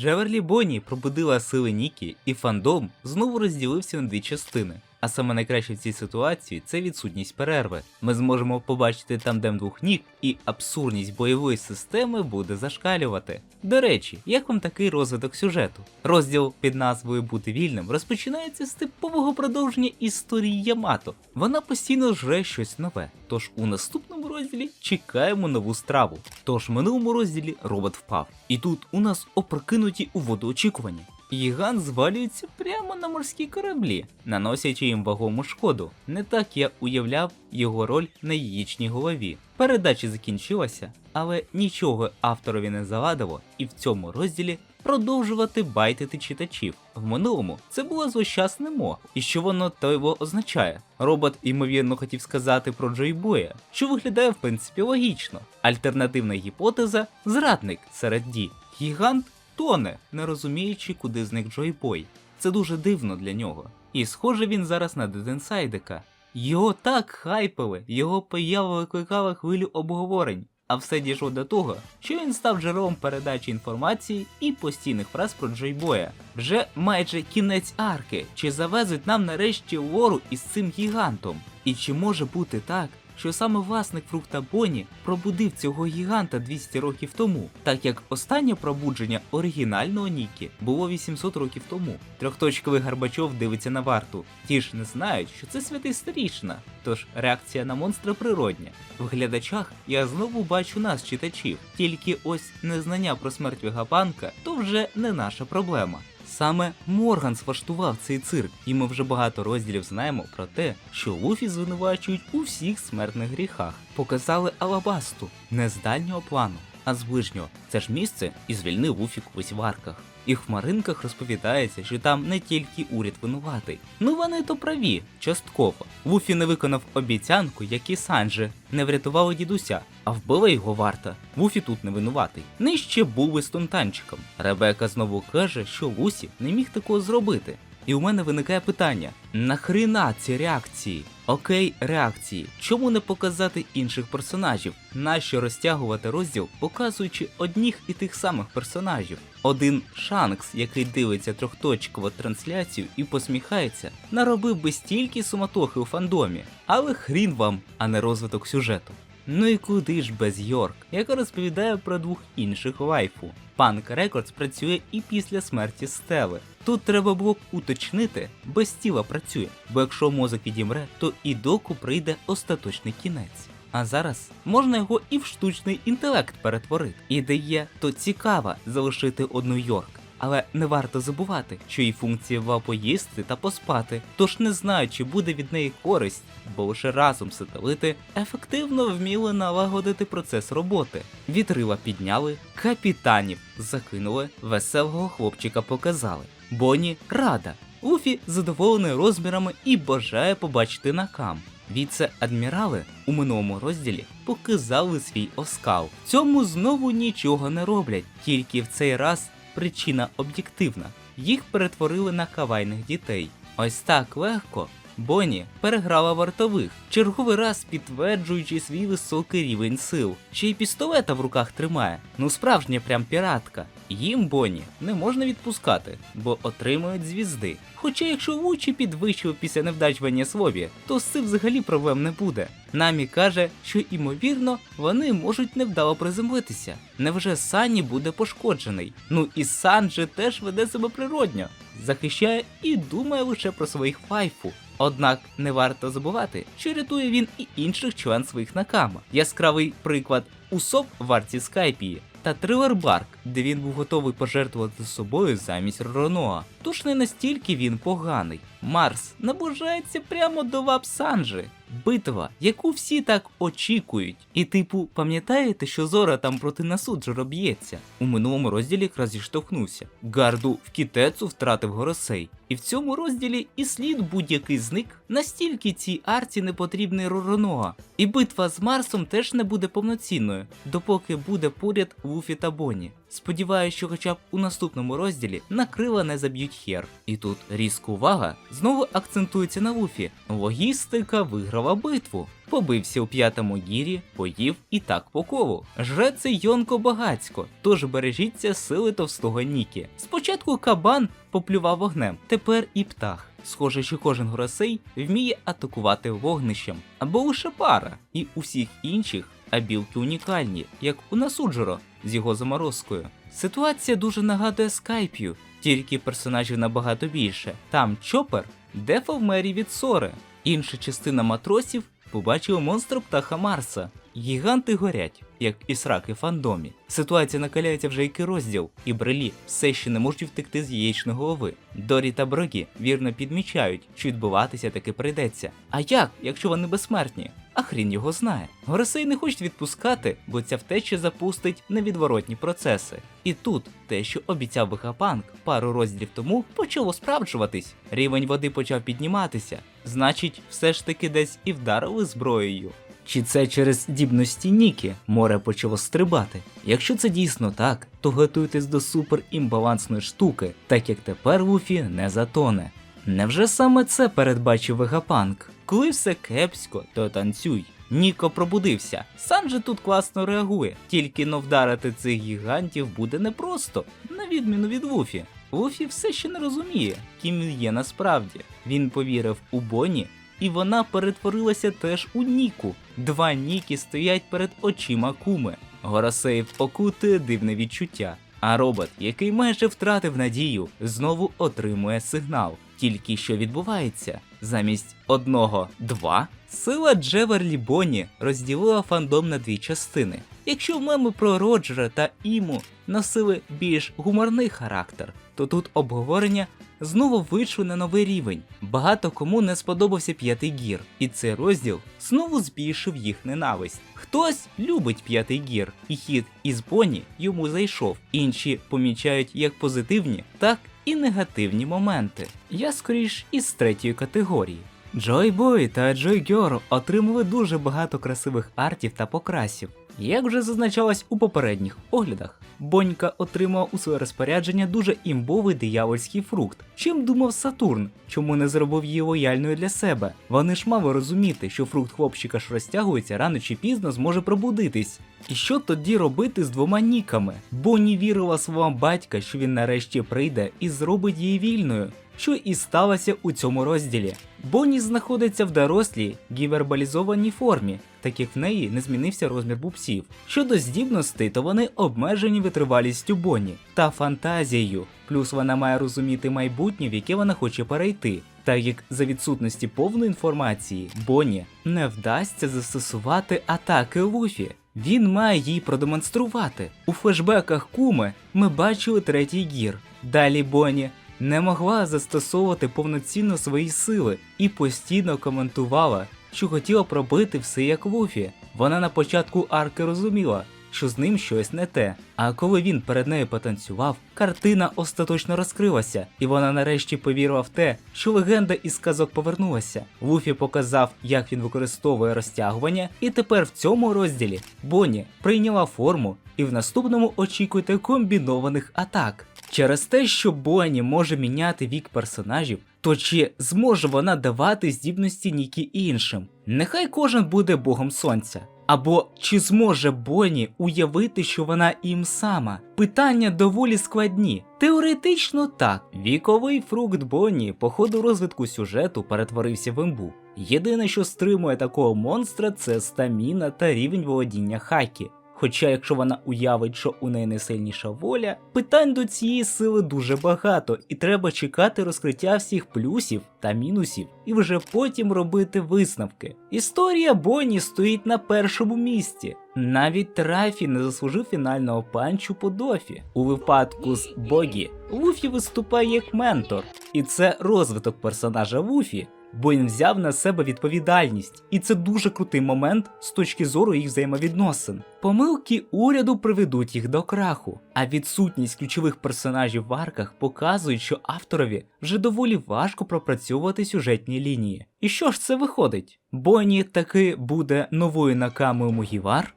Джеверлі Бонні пробудила сили Нікі, і фандом знову розділився на дві частини. А саме найкраще в цій ситуації це відсутність перерви. Ми зможемо побачити тандем двох нік, і абсурдність бойової системи буде зашкалювати. До речі, як вам такий розвиток сюжету? Розділ під назвою Бути вільним розпочинається з типового продовження історії Ямато. Вона постійно жре щось нове. Тож у наступному розділі чекаємо нову страву. Тож в минулому розділі робот впав. І тут у нас опрокинуті у воду очікування. Гігант звалюється прямо на морські кораблі, наносячи їм вагому шкоду. Не так я уявляв його роль на яєчній голові. Передача закінчилася, але нічого авторові не завадило, і в цьому розділі продовжувати байтити читачів. В минулому це було злощасне мо, і що воно того означає. Робот, ймовірно, хотів сказати про Джойбоя, що виглядає в принципі логічно. Альтернативна гіпотеза зрадник серед Ді. Гігант тоне, не розуміючи, куди зник Джойбой. Це дуже дивно для нього. І схоже він зараз на Деденсайдика. Його так хайпили, його поява викликала хвилю обговорень, а все дійшло до того, що він став джерелом передачі інформації і постійних фраз про Джойбоя. Вже майже кінець арки, чи завезуть нам нарешті лору із цим гігантом? І чи може бути так, що саме власник фрукта Бонні пробудив цього гіганта 200 років тому, так як останнє пробудження оригінального Нікі було 800 років тому. Трьохточковий Гарбачов дивиться на варту. Ті ж не знають, що це святий старішина, тож реакція на монстра природня. В глядачах я знову бачу нас, читачів, тільки ось незнання про смерть Вегапанка то вже не наша проблема. Саме Морган сваштував цей цирк, і ми вже багато розділів знаємо про те, що Луфі звинувачують у всіх смертних гріхах. Показали Алабасту не з дальнього плану, а з ближнього. Це ж місце і звільнив Луфі в арках. І в хмаринках розповідається, що там не тільки уряд винуватий. Ну вони то праві, частково. Луфі не виконав обіцянку, як і Санджи, не врятували дідуся, а вбила його варта. Луфі тут не винуватий. Нижче був би стонтанчиком. Ребека знову каже, що Лусі не міг такого зробити. І у мене виникає питання: нахрена ці реакції? Окей, реакції. Чому не показати інших персонажів? Нащо розтягувати розділ, показуючи одних і тих самих персонажів? Один Шанкс, який дивиться трьохточкову трансляцію і посміхається, наробив би стільки суматохи у фандомі, але хрін вам, а не розвиток сюжету. Ну і куди ж без Йорк, яка розповідає про двох інших вайфу. Панк Рекордс працює і після смерті Стели. Тут треба було б уточнити, без тіла працює, бо якщо мозок відімре, то і доку прийде остаточний кінець. А зараз можна його і в штучний інтелект перетворити. Ідея то цікава залишити одну Йорк. Але не варто забувати, що її функція поїсти та поспати, тож не знаю, чи буде від неї користь, бо лише разом сателити ефективно вміли налагодити процес роботи. Вітрила підняли, капітанів закинули, веселого хлопчика показали. Бонні рада. Луфі задоволений розмірами і бажає побачити накам. Віце-адмірали у минулому розділі показали свій оскал. Цьому знову нічого не роблять, тільки в цей раз причина об'єктивна. Їх перетворили на кавайних дітей. Ось так легко. Бонні переграла вартових, черговий раз підтверджуючи свій високий рівень сил. Ще й пістолета в руках тримає. Ну справжня прям піратка. Їм Бонні не можна відпускати, бо отримують звізди. Хоча якщо Лучі підвищив після невдач в Енєслові, то з цим взагалі проблем не буде. Намі каже, що ймовірно вони можуть невдало приземлитися. Невже Сані буде пошкоджений? Ну і Сан же теж веде себе природньо, захищає і думає лише про своїх вайфу. Однак не варто забувати, що рятує він і інших член своїх накама. Яскравий приклад Усоп в арці Скайпії та Трилер Барк, де він був готовий пожертвувати собою замість Роноа. Тож не настільки він поганий. Марс наближається прямо до Вап Санджи. Битва, яку всі так очікують. І типу, пам'ятаєте, що Зора там проти Насуджера б'ється? У минулому розділі якраз зіштовхнувся. Гарду в кітецу втратив Горосей. І в цьому розділі і слід будь-який зник, настільки цій арці не потрібний Ророноа. І битва з Марсом теж не буде повноцінною, допоки буде поряд Луфі та Бонні. Сподіваюся, що хоча б у наступному розділі на крила не заб'ють хер. І тут різка увага знову акцентується на Луфі. Логістика виграла битву. побився у п'ятому гірі, поїв і так по колу. Жре це Йонко багацько, тож бережіться сили товстого Нікі. Спочатку кабан поплював вогнем, тепер і птах. Схоже, що кожен горосей вміє атакувати вогнищем або лише пара, і у всіх інших абілки унікальні, як у Насуджеро з його заморозкою. Ситуація дуже нагадує Скайп'ю, тільки персонажів набагато більше. Там Чопер, Дефа в мері від Сори. Інша частина матросів побачила монстра птаха Марса. Гіганти горять, як і сраки фандомі. Ситуація накаляється вже який розділ, і брелі все ще не можуть втекти з яєчної голови. Дорі та Брогі вірно підмічають, що відбуватися таки прийдеться. А як, якщо вони безсмертні? А хрін його знає. Горосей не хочуть відпускати, бо ця втеча запустить невідворотні процеси. І тут те, що обіцяв Вегапанк пару розділів тому, почало справджуватись. Рівень води почав підніматися. Значить, все ж таки десь і вдарили зброєю. Чи це через здібності Нікі море почало стрибати? Якщо це дійсно так, то готуйтесь до супер імбалансної штуки, так як тепер Луфі не затоне. Невже саме це передбачив Вегапанк? Коли все кепсько, то танцюй. Ніко пробудився. Сам же тут класно реагує, тільки но вдарити цих гігантів буде непросто, на відміну від Вуфі. Вуфі все ще не розуміє, ким він є насправді. Він повірив у Бонні, і вона перетворилася теж у Ніку. Два Ніки стоять перед очима куми. Горосеїв окутує дивне відчуття. А робот, який майже втратив надію, знову отримує сигнал. Тільки що відбувається? Замість одного два сила Джеверлі Бонні розділила фандом на дві частини. Якщо меми про Роджера та Іму носили більш гуморний характер, то тут обговорення знову вийшли на новий рівень. Багато кому не сподобався п'ятий гір, і цей розділ знову збільшив їх ненависть. Хтось любить п'ятий гір, і хід із Бонні йому зайшов. Інші помічають як позитивні, так і негативні моменти. Я скоріш із третьої категорії. Joy Boy та Joy Girl отримали дуже багато красивих артів та покрасів. Як вже зазначалось у попередніх оглядах, Бонька отримав у своє розпорядження дуже імбовий диявольський фрукт. Чим думав Сатурн, чому не зробив її лояльною для себе? Вони ж мали розуміти, що фрукт хлопчика ж розтягується рано чи пізно зможе пробудитись. І що тоді робити з двома ніками? Бонні вірила словам батька, що він нарешті прийде і зробить її вільною що і сталося у цьому розділі. Бонні знаходиться в дорослій гівербалізованій формі, так як в неї не змінився розмір бубсів. Щодо здібностей, то вони обмежені витривалістю Бонні та фантазією, плюс вона має розуміти майбутнє, в яке вона хоче перейти. Так як за відсутності повної інформації Бонні не вдасться застосувати атаки Луфі. Він має їй продемонструвати. У флешбеках Куми ми бачили третій гір. Далі Бонні не могла застосовувати повноцінно свої сили і постійно коментувала, що хотіла пробити все як Луфі. Вона на початку арки розуміла, що з ним щось не те. А коли він перед нею потанцював, картина остаточно розкрилася, і вона нарешті повірила в те, що легенда із казок повернулася. Луфі показав, як він використовує розтягування, і тепер в цьому розділі Бонні прийняла форму, і в наступному очікуйте комбінованих атак. Через те, що Бонні може міняти вік персонажів, то чи зможе вона давати здібності Нікі іншим? Нехай кожен буде богом сонця. Або чи зможе Бонні уявити, що вона їм сама? Питання доволі складні. Теоретично так. Віковий фрукт Бонні по ходу розвитку сюжету перетворився в імбу. Єдине, що стримує такого монстра, це стаміна та рівень володіння хакі. Хоча, якщо вона уявить, що у неї найсильніша воля, питань до цієї сили дуже багато, і треба чекати розкриття всіх плюсів та мінусів, і вже потім робити висновки. Історія Бонні стоїть на першому місці. Навіть Трафі не заслужив фінального панчу по дофі. У випадку з Богі Луфі виступає як ментор, і це розвиток персонажа Луфі, бо він взяв на себе відповідальність, і це дуже крутий момент з точки зору їх взаємовідносин. Помилки уряду приведуть їх до краху, а відсутність ключових персонажів в арках показує, що авторові вже доволі важко пропрацьовувати сюжетні лінії. І що ж це виходить? Бонні таки буде новою накамою Мугівар?